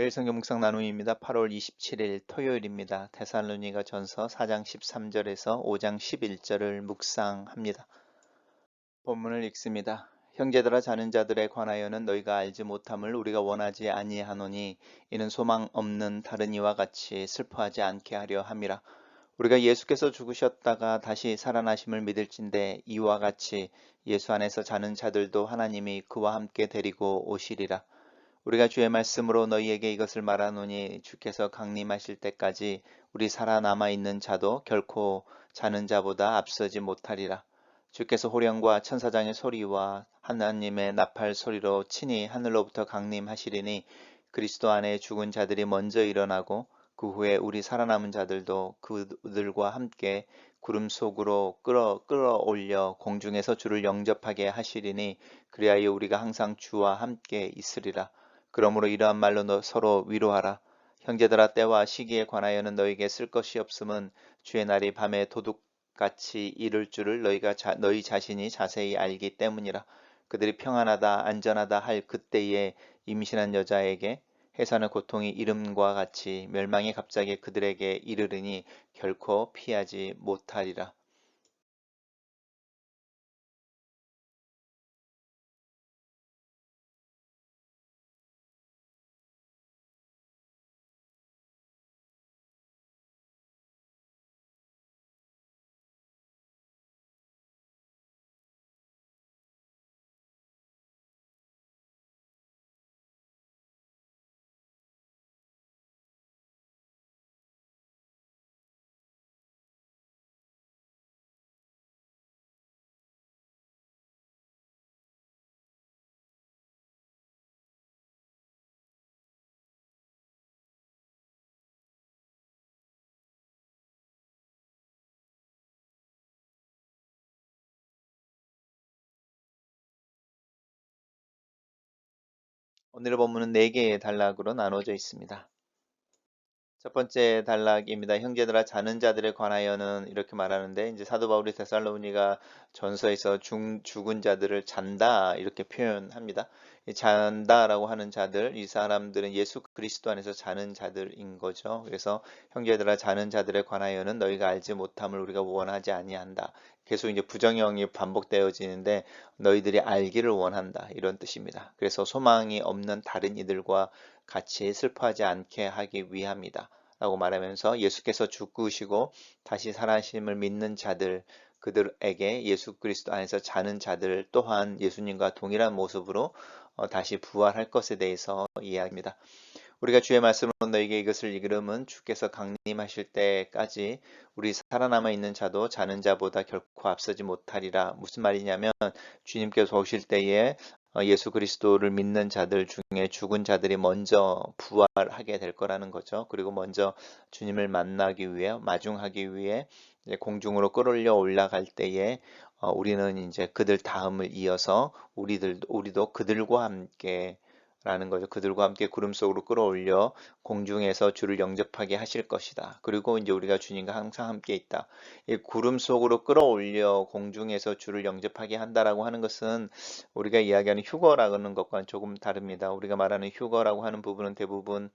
매일 성경 묵상 나눔입니다. 8월 27일 토요일입니다. 테살로니가 전서 4장 13절에서 5장 11절을 묵상합니다. 본문을 읽습니다. 형제들아 자는 자들에 관하여는 너희가 알지 못함을 우리가 원하지 아니하노니 이는 소망 없는 다른 이와 같이 슬퍼하지 않게 하려 함이라. 우리가 예수께서 죽으셨다가 다시 살아나심을 믿을진데 이와 같이 예수 안에서 자는 자들도 하나님이 그와 함께 데리고 오시리라. 우리가 주의 말씀으로 너희에게 이것을 말하노니 주께서 강림하실 때까지 우리 살아남아 있는 자도 결코 자는 자보다 앞서지 못하리라. 주께서 호령과 천사장의 소리와 하나님의 나팔 소리로 친히 하늘로부터 강림하시리니 그리스도 안에 죽은 자들이 먼저 일어나고 그 후에 우리 살아남은 자들도 그들과 함께 구름 속으로 끌어 끌어올려 공중에서 주를 영접하게 하시리니 그리하여 우리가 항상 주와 함께 있으리라. 그러므로 이러한 말로 너 서로 위로하라. 형제들아 때와 시기에 관하여는 너에게 쓸 것이 없음은 주의 날이 밤에 도둑같이 이를 줄을 너희가 자, 너희 자신이 자세히 알기 때문이라. 그들이 평안하다 안전하다 할 그때에 임신한 여자에게 해산의 고통이 이름과 같이 멸망이 갑자기 그들에게 이르르니 결코 피하지 못하리라. 오늘의 본문은 네 개의 단락으로 나눠져 있습니다. 첫 번째 단락입니다. 형제들아 자는 자들에 관하여는 이렇게 말하는데 이제 사도 바울이 데살로니가 전서에서 중, 죽은 자들을 잔다 이렇게 표현합니다. 잔다라고 하는 자들 이 사람들은 예수 그리스도 안에서 자는 자들인 거죠. 그래서 형제들아 자는 자들에 관하여는 너희가 알지 못함을 우리가 원하지 아니한다. 계속 이제 부정형이 반복되어지는데 너희들이 알기를 원한다 이런 뜻입니다. 그래서 소망이 없는 다른 이들과 같이 슬퍼하지 않게 하기 위함이다. 라고 말하면서 예수께서 죽으시고 다시 살아심을 믿는 자들 그들에게 예수 그리스도 안에서 자는 자들 또한 예수님과 동일한 모습으로 어, 다시 부활할 것에 대해서 이야기합니다. 우리가 주의 말씀으로 너에게 이것을 이르면 주께서 강림하실 때까지 우리 살아남아 있는 자도 자는 자보다 결코 앞서지 못하리라. 무슨 말이냐면 주님께서 오실 때에 어, 예수 그리스도를 믿는 자들 중에 죽은 자들이 먼저 부활하게 될 거라는 거죠. 그리고 먼저 주님을 만나기 위해 마중하기 위해 공중으로 끌어올려 올라갈 때에 어, 우리는 이제 그들 다음을 이어서 우리들 우리도 그들과 함께 라는 거죠. 그들과 함께 구름 속으로 끌어올려 공중에서 주를 영접하게 하실 것이다. 그리고 이제 우리가 주님과 항상 함께 있다. 이 구름 속으로 끌어올려 공중에서 주를 영접하게 한다라고 하는 것은 우리가 이야기하는 휴거라는 것과는 조금 다릅니다. 우리가 말하는 휴거라고 하는 부분은 대부분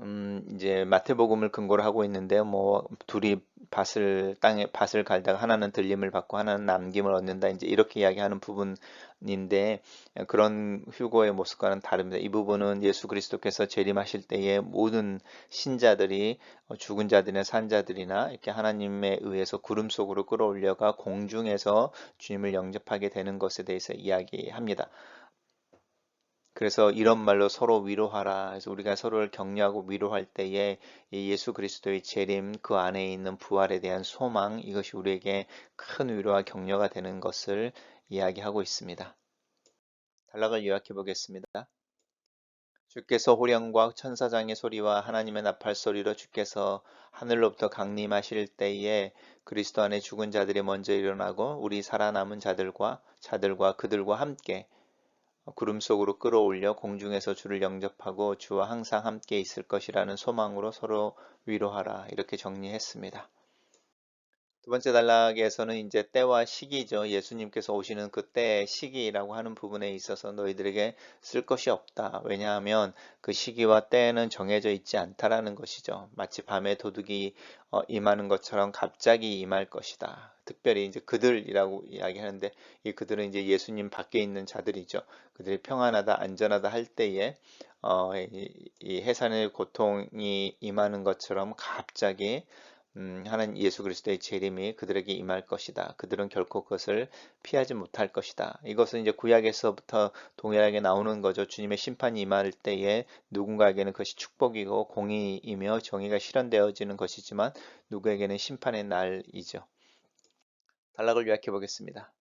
음, 이제 마태복음을 근거로 하고 있는데요. 뭐 둘이 밭을 땅에 밭을 갈다가 하나는 들림을 받고 하나는 남김을 얻는다. 이제 이렇게 이야기하는 부분인데 그런 휴고의 모습과는 다릅니다. 이 부분은 예수 그리스도께서 재림하실 때에 모든 신자들이 죽은 자들이나 산 자들이나 이렇게 하나님에 의해서 구름 속으로 끌어올려가 공중에서 주님을 영접하게 되는 것에 대해서 이야기합니다. 그래서 이런 말로 서로 위로하라. 그래서 우리가 서로를 격려하고 위로할 때에 예수 그리스도의 재림 그 안에 있는 부활에 대한 소망 이것이 우리에게 큰 위로와 격려가 되는 것을 이야기하고 있습니다. 단락을 요약해 보겠습니다. 주께서 호령과 천사장의 소리와 하나님의 나팔 소리로 주께서 하늘로부터 강림하실 때에 그리스도 안에 죽은 자들이 먼저 일어나고 우리 살아남은 자들과 자들과 그들과 함께 구름 속으로 끌어올려 공중에서 주를 영접하고 주와 항상 함께 있을 것이라는 소망으로 서로 위로하라 이렇게 정리했습니다. 두 번째 단락에서는 이제 때와 시기죠. 예수님께서 오시는 그때 시기라고 하는 부분에 있어서 너희들에게 쓸 것이 없다. 왜냐하면 그 시기와 때는 정해져 있지 않다라는 것이죠. 마치 밤에 도둑이 어, 임하는 것처럼 갑자기 임할 것이다. 특별히 이제 그들이라고 이야기하는데 이 그들은 이제 예수님 밖에 있는 자들이죠. 그들이 평안하다, 안전하다 할 때에 어, 이, 이 해산의 고통이 임하는 것처럼 갑자기 음, 하나님 예수 그리스도의 재림이 그들에게 임할 것이다. 그들은 결코 그것을 피하지 못할 것이다. 이것은 이제 구약에서부터 동일하게 나오는 거죠. 주님의 심판이 임할 때에 누군가에게는 그것이 축복이고 공의이며 정의가 실현되어지는 것이지만 누구에게는 심판의 날이죠. 단락을 요약해 보겠습니다.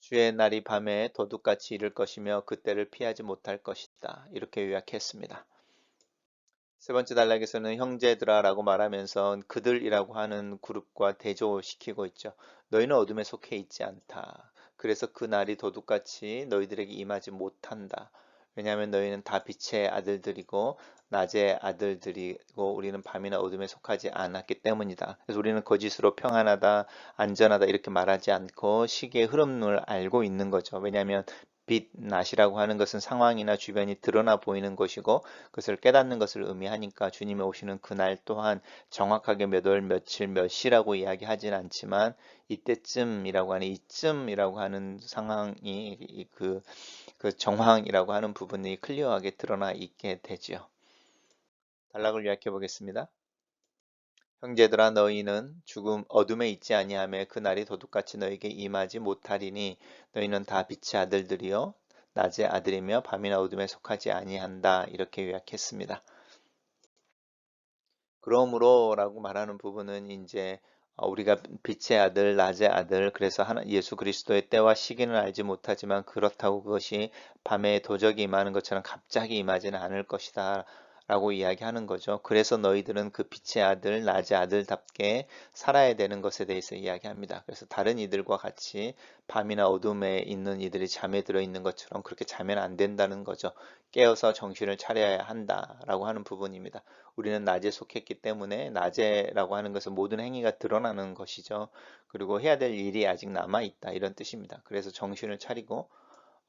주의 날이 밤에 도둑같이 이를 것이며 그때를 피하지 못할 것이다. 이렇게 요약했습니다. 세 번째 단락에서는 형제들아라고 말하면서 그들이라고 하는 그룹과 대조시키고 있죠. 너희는 어둠에 속해 있지 않다. 그래서 그 날이 도둑같이 너희들에게 임하지 못한다. 왜냐하면 너희는 다 빛의 아들들이고 낮의 아들들이고 우리는 밤이나 어둠에 속하지 않았기 때문이다. 그래서 우리는 거짓으로 평안하다, 안전하다 이렇게 말하지 않고 시계의 흐름을 알고 있는 거죠. 왜냐하면 빛, 낮이라고 하는 것은 상황이나 주변이 드러나 보이는 것이고 그것을 깨닫는 것을 의미하니까 주님이 오시는 그날 또한 정확하게 몇 월, 며칠, 몇 시라고 이야기하진 않지만 이때쯤이라고 하는 이쯤이라고 하는 상황이 그, 그 정황이라고 하는 부분이 클리어하게 드러나 있게 되지요. 단락을 요약해 보겠습니다. 형제들아 너희는 죽음 어둠에 있지 아니하며 그 날이 도둑같이 너에게 임하지 못하리니 너희는 다 빛의 아들들이요 낮의 아들이며 밤이나 어둠에 속하지 아니한다 이렇게 요약했습니다. 그러므로라고 말하는 부분은 이제 우리가 빛의 아들, 낮의 아들, 그래서 하나, 예수 그리스도의 때와 시기는 알지 못하지만 그렇다고 그것이 밤에 도적이 임하는 것처럼 갑자기 임하지는 않을 것이다. 라고 이야기하는 거죠. 그래서 너희들은 그 빛의 아들, 낮의 아들답게 살아야 되는 것에 대해서 이야기합니다. 그래서 다른 이들과 같이 밤이나 어둠에 있는 이들이 잠에 들어 있는 것처럼 그렇게 자면 안 된다는 거죠. 깨어서 정신을 차려야 한다라고 하는 부분입니다. 우리는 낮에 속했기 때문에 낮에라고 하는 것은 모든 행위가 드러나는 것이죠. 그리고 해야 될 일이 아직 남아 있다 이런 뜻입니다. 그래서 정신을 차리고 어,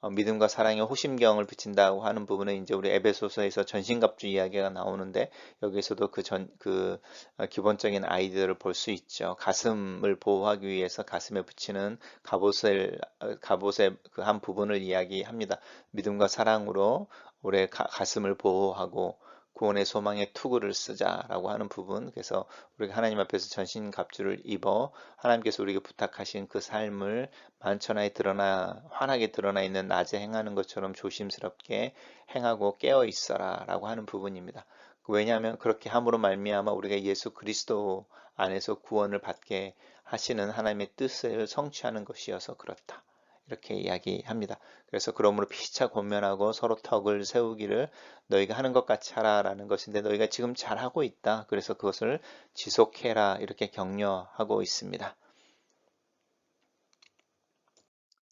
믿음과 사랑에 호심경을 비친다고 하는 부분은 이제 우리 에베소서에서 전신갑주 이야기가 나오는데 여기서도 그 전그 어, 기본적인 아이디어를 볼 수 있죠. 가슴을 보호하기 위해서 가슴에 붙이는 갑옷을 어, 갑옷의 그 한 부분을 이야기합니다. 믿음과 사랑으로 우리의 가, 가슴을 보호하고 구원의 소망의 투구를 쓰자라고 하는 부분 그래서 우리가 하나님 앞에서 전신 갑주를 입어 하나님께서 우리에게 부탁하신 그 삶을 만천하에 드러나 환하게 드러나 있는 낮에 행하는 것처럼 조심스럽게 행하고 깨어 있어라 라고 하는 부분입니다. 왜냐하면 그렇게 함으로 말미암아 우리가 예수 그리스도 안에서 구원을 받게 하시는 하나님의 뜻을 성취하는 것이어서 그렇다. 이렇게 이야기합니다. 그래서 그러므로 피차 권면하고 서로 턱을 세우기를 너희가 하는 것 같이 하라라는 것인데 너희가 지금 잘하고 있다. 그래서 그것을 지속해라 이렇게 격려하고 있습니다.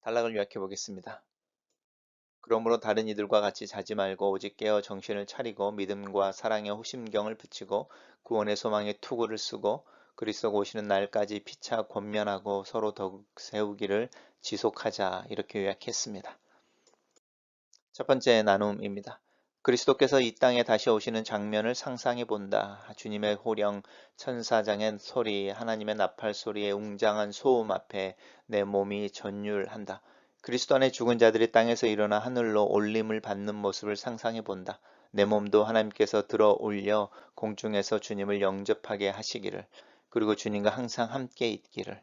단락을 요약해 보겠습니다. 그러므로 다른 이들과 같이 자지 말고 오직 깨어 정신을 차리고 믿음과 사랑의 호심경을 붙이고 구원의 소망의 투구를 쓰고 그리스도가 오시는 날까지 피차 권면하고 서로 더욱 세우기를 지속하자 이렇게 요약했습니다. 첫 번째 나눔입니다. 그리스도께서 이 땅에 다시 오시는 장면을 상상해 본다. 주님의 호령, 천사장의 소리, 하나님의 나팔 소리에 웅장한 소음 앞에 내 몸이 전율한다. 그리스도 안에 죽은 자들이 땅에서 일어나 하늘로 올림을 받는 모습을 상상해 본다. 내 몸도 하나님께서 들어 올려 공중에서 주님을 영접하게 하시기를 그리고 주님과 항상 함께 있기를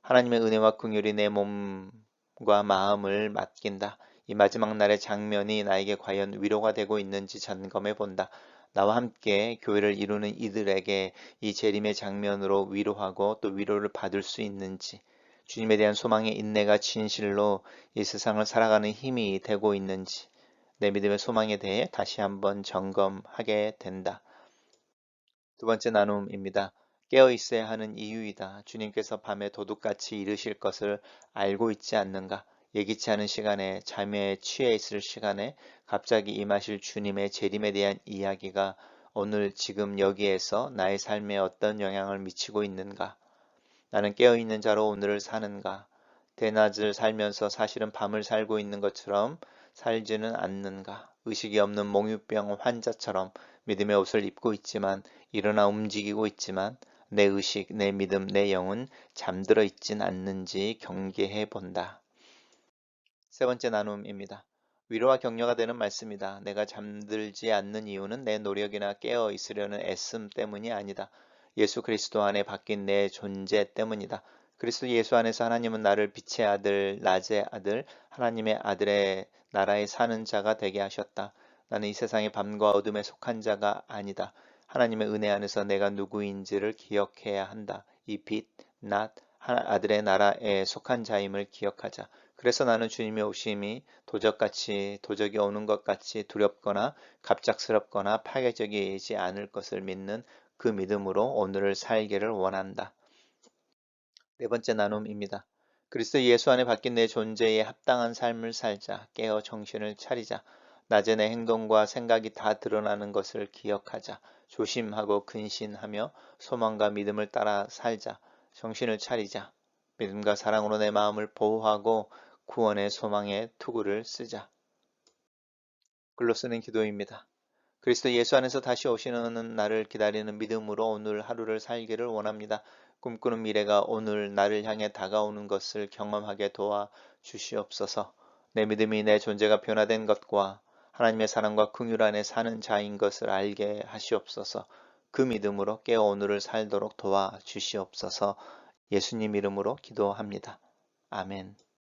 하나님의 은혜와 긍휼이 내 몸과 마음을 맡긴다. 이 마지막 날의 장면이 나에게 과연 위로가 되고 있는지 점검해 본다. 나와 함께 교회를 이루는 이들에게 이 재림의 장면으로 위로하고 또 위로를 받을 수 있는지 주님에 대한 소망의 인내가 진실로 이 세상을 살아가는 힘이 되고 있는지 내 믿음의 소망에 대해 다시 한번 점검하게 된다. 두 번째 나눔입니다. 깨어 있어야 하는 이유이다. 주님께서 밤에 도둑같이 이르실 것을 알고 있지 않는가? 예기치 않은 시간에 잠에 취해 있을 시간에 갑자기 임하실 주님의 재림에 대한 이야기가 오늘 지금 여기에서 나의 삶에 어떤 영향을 미치고 있는가? 나는 깨어있는 자로 오늘을 사는가? 대낮을 살면서 사실은 밤을 살고 있는 것처럼 살지는 않는가? 의식이 없는 몽유병 환자처럼 믿음의 옷을 입고 있지만 일어나 움직이고 있지만 내 의식, 내 믿음, 내 영은 잠들어 있진 않는지 경계해 본다. 세 번째 나눔입니다. 위로와 격려가 되는 말씀이다. 내가 잠들지 않는 이유는 내 노력이나 깨어 있으려는 애씀 때문이 아니다. 예수 그리스도 안에 바뀐 내 존재 때문이다. 그리스도 예수 안에서 하나님은 나를 빛의 아들, 낮의 아들, 하나님의 아들의 나라에 사는 자가 되게 하셨다. 나는 이 세상의 밤과 어둠에 속한 자가 아니다. 하나님의 은혜 안에서 내가 누구인지를 기억해야 한다. 이 빛, 낮, 아들의 나라에 속한 자임을 기억하자. 그래서 나는 주님의 오심이 도적같이 도적이 오는 것 같이 두렵거나 갑작스럽거나 파괴적이지 않을 것을 믿는 그 믿음으로 오늘을 살기를 원한다. 네 번째 나눔입니다. 그리스도 예수 안에 바뀐 내 존재에 합당한 삶을 살자. 깨어 정신을 차리자. 낮에 내 행동과 생각이 다 드러나는 것을 기억하자. 조심하고 근신하며 소망과 믿음을 따라 살자. 정신을 차리자. 믿음과 사랑으로 내 마음을 보호하고 구원의 소망의 투구를 쓰자. 글로 쓰는 기도입니다. 그리스도 예수 안에서 다시 오시는 날을 기다리는 믿음으로 오늘 하루를 살기를 원합니다. 꿈꾸는 미래가 오늘 나를 향해 다가오는 것을 경험하게 도와 주시옵소서. 내 믿음이 내 존재가 변화된 것과 하나님의 사랑과 긍휼 안에 사는 자인 것을 알게 하시옵소서. 그 믿음으로 깨어 오늘을 살도록 도와 주시옵소서. 예수님 이름으로 기도합니다. 아멘.